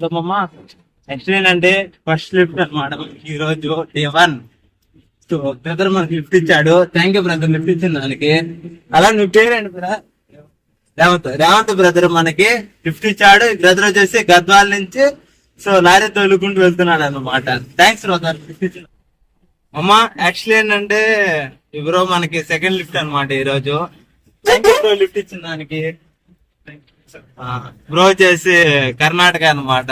Hello next ఏంటంటే first lift అనమాట ఈ రోజు డే వన్ సో బ్రదర్ మనకి లిఫ్ట్ ఇచ్చాడు. థ్యాంక్ యూ బ్రదర్ లిఫ్ట్ ఇచ్చిన దానికి. అలా నువ్వు పేరేంటి రేవంత్ రేవంత్ బ్రదర్ మనకి లిఫ్ట్ ఇచ్చాడు. బ్రదర్ వచ్చేసి గద్వాల నుంచి సో లారీ తోలుకుంటూ వెళ్తున్నాడు అనమాట థ్యాంక్స్ బ్రదర్ లిఫ్ట్ అమ్మ యాక్చువల్లీ ఏంటంటే ఈ బ్రో మనకి సెకండ్ లిఫ్ట్ అనమాట ఈ రోజు. థ్యాంక్ యూ బ్రో లిఫ్ట్ ఇచ్చిన దానికి. బ్రో వచ్చేసి కర్ణాటక అన్నమాట.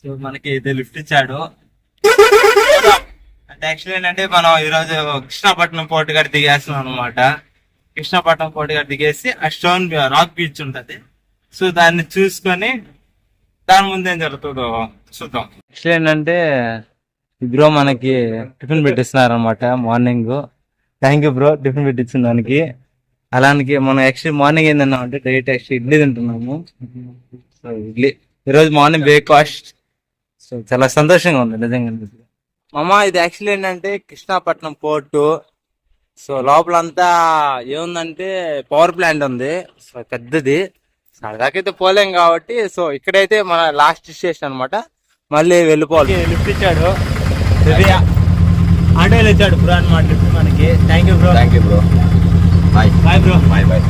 సో మనకి ఇది లిఫ్ట్ ఇచ్చాడు. అంటే యాక్చువల్లీ ఏంటంటే మనం ఈ రోజు కృష్ణపట్నం పోర్టు గారు దిగేస్తున్నాం అనమాట కృష్ణపట్నం పోర్టు గారు దిగేసి ఆ స్టోన్ రాక్ బీచ్ ఉంటది. సో దాన్ని చూసుకొని దాని ముందు ఏం జరుగుతుందో చూద్దాం. యాక్చువల్లీ ఏంటంటే బ్రో మనకి టిఫిన్ పెట్టిస్తున్నారు అనమాట morning. Thank you bro tiffin పెట్టించిన దానికి. అలానికి మనం యాక్చువల్లీ మార్నింగ్ ఏంటన్నా అంటే డైట్ యాక్చువల్లీ ఇడ్లీ తింటున్నాము. సో ఇడ్లీ. ఈరోజు మార్నింగ్ బ్రేక్ఫాస్ట్ సో చాలా సంతోషంగా ఉంది నిజంగా. మామ ఇది యాక్చువల్లీ ఏంటంటే కృష్ణాపట్నం పోర్టు. సో లోపలంతా ఏముందంటే పవర్ ప్లాంట్ ఉంది. సో పెద్దది. సో అదాకైతే పోలేం కాబట్టి సో ఇక్కడైతే మన లాస్ట్ స్టేషన్ అన్నమాట. మళ్ళీ వెళ్ళిపోవాలి. లిఫ్ట్ ఇచ్చాడు. ఆటోలో ఇచ్చాడు బ్రో అనమాట లిఫ్ట్ మనకి. Thank you bro thank you bro bye bye bro bye bye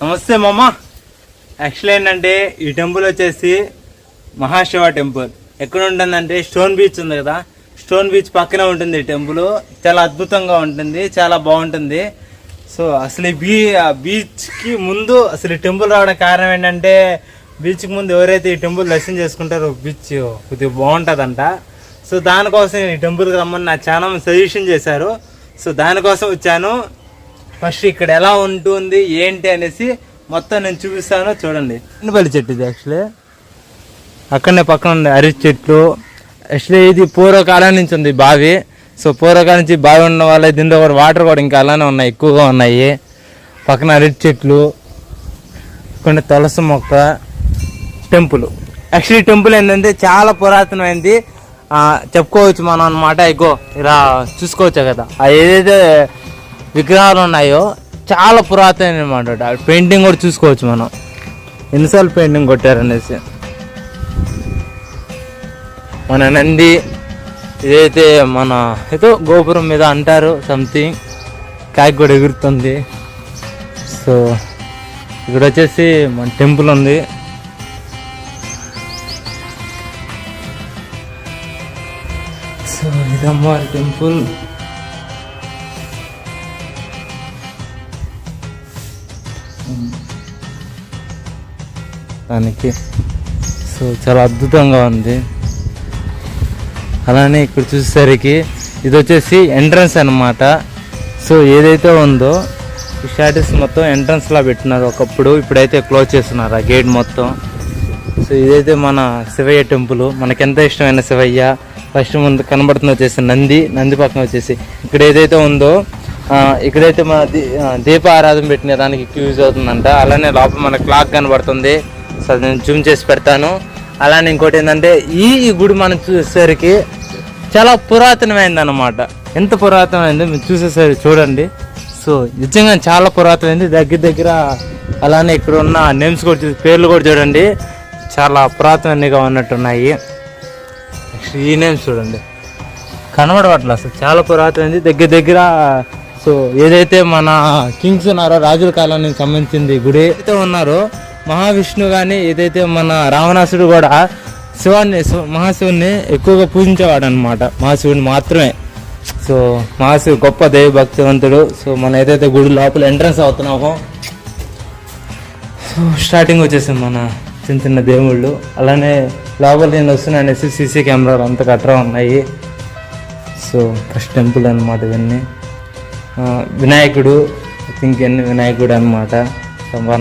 నమస్తే మామ. యాక్చువల్ ఏంటంటే ఈ టెంపుల్ వచ్చేసి మహాశివ టెంపుల్ ఎక్కడ ఉంటుందంటే స్టోన్ బీచ్ ఉంది కదా. స్టోన్ బీచ్ పక్కనే ఉంటుంది ఈ టెంపుల్ చాలా అద్భుతంగా ఉంటుంది చాలా బాగుంటుంది. సో అసలు ఈ బీ బీచ్కి ముందు అసలు ఈ టెంపుల్ రావడం కారణం ఏంటంటే బీచ్కి ముందు ఎవరైతే ఈ టెంపుల్ దర్శనం చేసుకుంటారో బీచ్ కొద్దిగా బాగుంటుందంట. సో దానికోసం ఈ టెంపుల్కి రమ్మని నాకు చాలా సజెషన్ చేశారు. సో దానికోసం వచ్చాను. ఫస్ట్ ఇక్కడ ఎలా ఉంటుంది ఏంటి అనేసి మొత్తం నేను చూపిస్తాను. చూడండి. ఎన్నిపల్లి చెట్టు ఇది యాక్చువల్లీ అక్కడనే పక్కన ఉంది అరటి చెట్లు. యాక్చువల్లీ ఇది పూర్వకాలం నుంచి ఉంది బావి. సో పూర్వకాలం నుంచి బావి ఉన్న వల్ల దీంట్లో కూడా వాటర్ కూడా ఇంకా అలానే ఉన్నాయి ఎక్కువగా ఉన్నాయి. పక్కన అరటి చెట్లు. కొన్ని తులసి మొక్క టెంపుల్. యాక్చువల్లీ టెంపుల్ ఏంటంటే చాలా పురాతనమైంది. చెప్పుకోవచ్చు మనం అనమాట ఇగో ఇలా చూసుకోవచ్చు కదా. ఆ ఏదైతే విగ్రహాలు ఉన్నాయో చాలా పురాతన అనమాట పెయింటింగ్ కూడా చూసుకోవచ్చు మనం. ఎన్నిసార్లు పెయింటింగ్ కొట్టారనేసి. మన నంది ఇదైతే మన ఏదో గోపురం మీద అంటారు సంథింగ్ కాకి కూడా ఎగురుతుంది. సో ఇక్కడ వచ్చేసి మన టెంపుల్ ఉంది. సో టెంపుల్ దానికి. సో చాలా అద్భుతంగా ఉంది. అలానే ఇక్కడ చూసేసరికి ఇది వచ్చేసి ఎంట్రన్స్ అన్నమాట. సో ఏదైతే ఉందో ఈ స్టాటస్ మొత్తం ఎంట్రన్స్లా పెట్టినారు ఒకప్పుడు. ఇప్పుడైతే క్లోజ్ చేస్తున్నారు ఆ గేట్ మొత్తం. సో ఇదైతే మన శివయ్య టెంపుల్. మనకెంత ఇష్టమైన శివయ్య? ఫస్ట్ ముందు కనబడుతుంది వచ్చేసి నంది నంది పక్కన వచ్చేసి. ఇక్కడ ఏదైతే ఉందో ఇక్కడైతే మన దీ- దీప ఆరాధన పెట్టిన దానికి క్యూజ్ యూజ్ అవుతుందంట. అలానే లోపల మన క్లాక్ కనబడుతుంది. సో నేను జూమ్ చేసి పెడతాను. అలానే ఇంకోటి ఏంటంటే ఈ గుడి మనం చూసేసరికి చాలా పురాతనమైంది అనమాట ఎంత పురాతనమైంది మీరు చూసేసరికి చూడండి. సో నిజంగా చాలా పురాతనమైంది. దగ్గర దగ్గర అలానే ఇక్కడ ఉన్న నేమ్స్ కూడా పేర్లు కూడా చూడండి. చాలా పురాతనంగా ఉన్నట్టున్నాయి. నేమ్స్ చూడండి. కనబడవట్లే అసలు. చాలా పురాతనది దగ్గర దగ్గర సో ఏదైతే మన కింగ్స్ ఉన్నారో రాజుల కాలానికి సంబంధించింది గుడి అయితే ఉన్నారో మహావిష్ణు కానీ ఏదైతే మన రావణాసుడు కూడా శివాన్ని మహాశివుని ఎక్కువగా పూజించేవాడు అనమాట మహాశివుని మాత్రమే. సో మహాశివు గొప్ప దేవి భక్తివంతుడు. సో మనం ఏదైతే గుడి లోపల ఎంట్రన్స్ అవుతున్నామో సో స్టార్టింగ్ వచ్చేసాం మన చిన్న చిన్న దేవుళ్ళు. అలానే లోపల నేను వస్తున్నా అనేసి సీసీ కెమెరాలు అంతా కట్రా ఉన్నాయి. సో ఫస్ట్ టెంపుల్ అనమాట ఇవన్నీ. వినాయకుడు ఐ థింక్ ఎన్ని వినాయకుడు అనమాట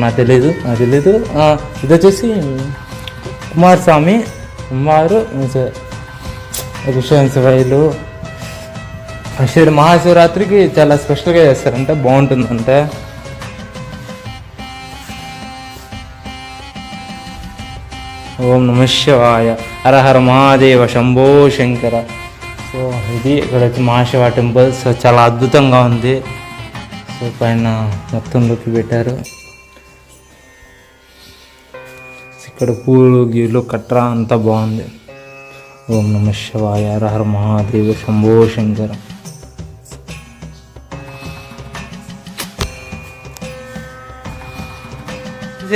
నాకు తెలీదు నాకు తెలీదు. ఇది వచ్చేసి కుమారస్వామి కుమారు విశ్వం శివైలు మహాశివరాత్రికి చాలా స్పెషల్గా చేస్తారంట బాగుంటుందంటే. ఓం నమ శివాయ మహాదేవ శంభో శంకర సో ఇది ఇక్కడ వచ్చి మహాశివ టెంపుల్. సో చాలా అద్భుతంగా ఉంది. సో పైన మొత్తం లుక్ పెట్టారు ఇక్కడ పూలు గీలు కట్రా అంతా బాగుంది. ఓం నమ శివాయ. హర మహాదేవ శంభో శంకర.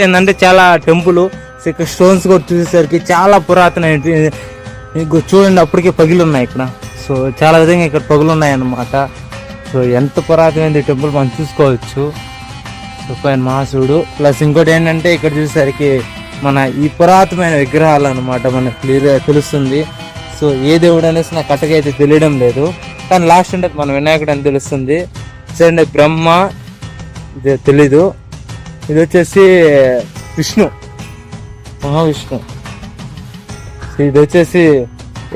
ఏంటంటే చాలా టెంపుల్. ఇక్కడ స్టోన్స్ కూడా చూసేసరికి చాలా పురాతన చూడండి అప్పటికే పగిలి ఉన్నాయి ఇక్కడ. సో చాలా విధంగా ఇక్కడ పగులు సో ఎంత పురాతనమైన టెంపుల్ మనం చూసుకోవచ్చు. సూపర్ పైన మహాశివుడు. ప్లస్ ఇంకోటి ఏంటంటే ఇక్కడ చూసేసరికి మన ఈ పురాతనమైన విగ్రహాలు అనమాట మనకు క్లియర్గా తెలుస్తుంది. సో ఏ దేవుడు అనేసి నాకు కట్టగా అయితే తెలియడం లేదు. కానీ లాస్ట్ అంటే మన వినాయకుడు అని తెలుస్తుంది. సరే బ్రహ్మ ఇది తెలీదు. ఇది వచ్చేసి విష్ణు. మహావిష్ణు. ఇది వచ్చేసి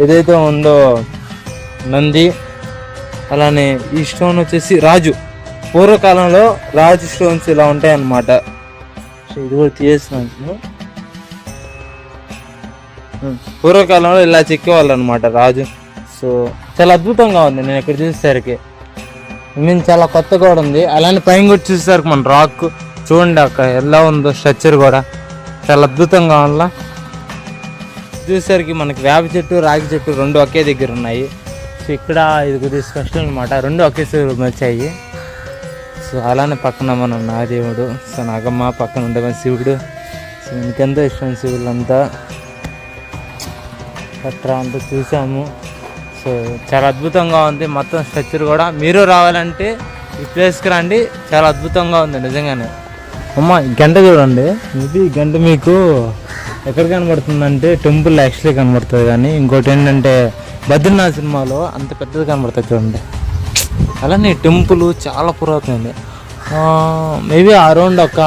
ఏదైతే ఉందో నంది అలానే ఈ స్టోన్ వచ్చేసి రాజు. పూర్వకాలంలో రాజు స్టోన్స్ ఇలా ఉంటాయన్నమాట. సో ఇది కూడా తీసేస్తున్నాను పూర్వకాలంలో ఇలా చెక్కేవాళ్ళు అనమాట రాజు. సో చాలా అద్భుతంగా ఉంది. నేను ఇక్కడ చూసేసరికి. మీన్ చాలా కొత్త కూడా ఉంది. అలానే పైన కూడా చూసేసరికి మన రాక్ చూడండి అక్కడ ఎలా ఉందో స్ట్రక్చర్ కూడా. చాలా అద్భుతంగా ఉండాల చూసేసరికి మనకి వేప చెట్టు రాగి చెట్టు రెండు ఒకే దగ్గర ఉన్నాయి. సో ఇక్కడ ఇది కొద్దిగా స్పెషల్ అనమాట రెండు ఒకేసారి వచ్చాయి. సో అలానే పక్కన మన నాదేవుడు సో నాగమ్మ పక్కన ఉండే శివుడు. సో మనకెంతో ఇష్టం శివులంతా అట్లా అంతా చూసాము. సో చాలా అద్భుతంగా ఉంది. మొత్తం స్ట్రక్చర్ కూడా. మీరు రావాలంటే ఈ ప్లేస్కి రండి. చాలా అద్భుతంగా ఉంది నిజంగానే. అమ్మ గంట చూడండి. ఇది గంట మీకు ఎక్కడ కనబడుతుందంటే టెంపుల్ యాక్చువల్లీ కనబడుతుంది కానీ ఇంకోటి ఏంటంటే బద్రీనాథ్ సినిమాలో అంత పెద్దది కనబడుతుంది చూడండి. అలానే టెంపుల్ చాలా పురాతనది మేబీ అరౌండ్ ఒక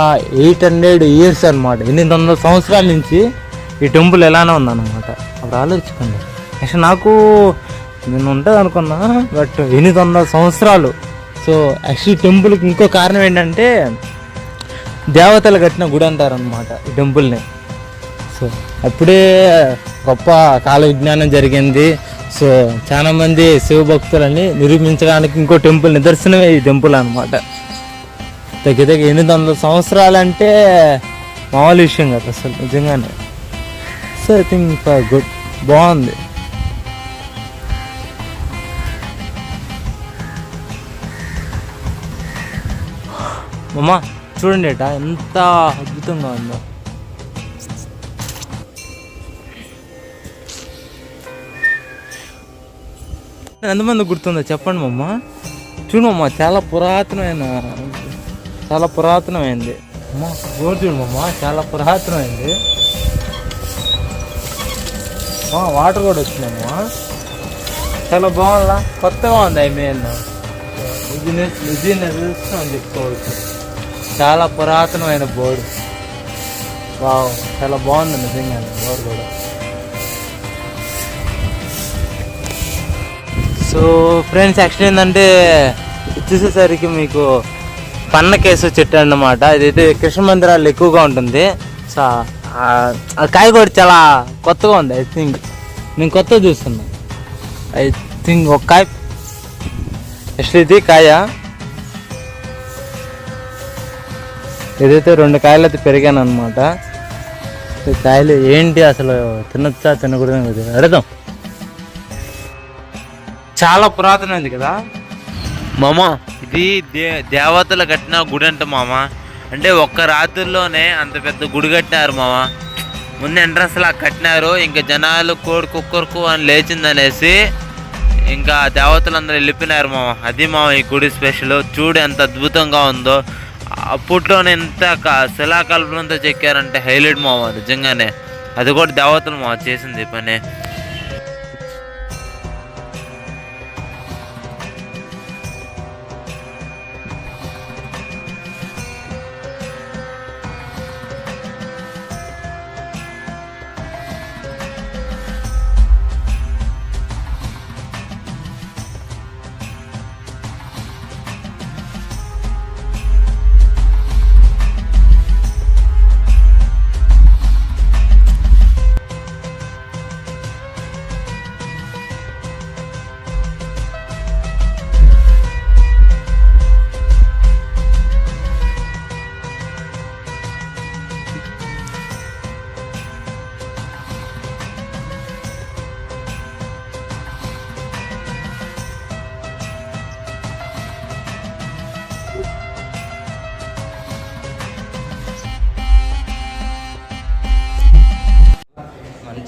ఎయిట్ హండ్రెడ్ ఇయర్స్ అనమాట ఎనిమిది వందల సంవత్సరాల నుంచి ఈ టెంపుల్ ఎలానే ఉందన్నమాట. అప్పుడు ఆలోచించుకోండి. యాక్చువల్ నాకు నేను ఉంటుంది అనుకున్నా బట్ ఎనిమిది వందల సంవత్సరాలు. సో యాక్చువల్లీ టెంపుల్కి ఇంకో కారణం ఏంటంటే దేవతలు కట్టిన గుడి అంటారనమాట ఈ టెంపుల్ని సో అప్పుడే గొప్ప కాల విజ్ఞానం జరిగింది. సో చాలామంది శివభక్తులని నిరూపించడానికి ఇంకో టెంపుల్ నిదర్శనమే ఈ టెంపుల్ అనమాట దగ్గర దగ్గర ఎనిమిది వందల సంవత్సరాలు అంటే మామూలు విషయం కదా అసలు నిజంగానే. సో ఐ థింక్ గుడ్ బాగుంది. అమ్మా! చూడండి ఏట ఎంత అద్భుతంగా ఉందో ఎంతమంది గుర్తుందో చెప్పండి మమ్మ చూడమ్మా చాలా పురాతనమైన చాలా పురాతనమైంది అమ్మా గోడు చూడమ్మా చాలా పురాతనమైంది వాటర్ కూడా వచ్చిందమ్మా చాలా బాగుందా కొత్తగా ఉంది ఐ మీన్ బిజినెస్ బిజినెస్ అని చెప్పుకోవచ్చు చాలా పురాతనమైన బోర్డు. వావ్ చాలా బాగుంది నిజంగా బోర్డు కూడా. సో ఫ్రెండ్స్ యాక్చువల్ ఏంటంటే చూసేసరికి మీకు పన్న కేసు చెట్టు అన్నమాట. ఇదైతే కృష్ణ మందిరాలు ఎక్కువగా ఉంటుంది. సో ఆ- కాయ కూడా చాలా కొత్తగా ఉంది ఐ థింక్ నేను కొత్తగా చూస్తున్నా. ఐ థింక్ ఒక కాయ యాక్చువల్లీ ఇది కాయ. ఏదైతే రెండు కాయలు అయితే పెరిగాను అనమాట ఈ కాయలు ఏంటి అసలు తినొచ్చా తినకూడదు అడదాం చాలా పురాతనమైంది కదా. మామ ఇది దే దేవతలు కట్టిన గుడి అంట మామ. అంటే ఒక్క రాత్రిలోనే అంత పెద్ద గుడి కట్టినారు మామ. ముందు ఎంట్రన్స్ లా కట్టినారు ఇంకా జనాలు కోడి కుక్కరుకు అని లేచిందనేసి ఇంకా దేవతలందరూ వెళ్ళిపోయినారు మామ. అది మామ ఈ గుడి స్పెషల్ చూడు ఎంత అద్భుతంగా ఉందో. అప్పట్లో ఎంత క- శిలాకల్పనంతో చెక్కారంటే హైలైట్ మామ నిజంగానే. అది కూడా దేవతలు మామ చేసింది పని.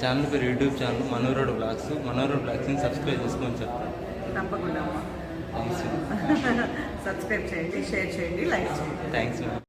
ఛానల్ పేరు యూట్యూబ్ ఛానల్ మనోరోడ్ బ్లాగ్స్. మనోరోడ్ బ్లాగ్స్ని సబ్స్క్రైబ్ చేసుకొని చెప్తాను తప్పకుండా అమ్మా. థ్యాంక్స్ సబ్స్క్రైబ్ చేయండి షేర్ చేయండి లైక్ చేయండి. Thanks ma'am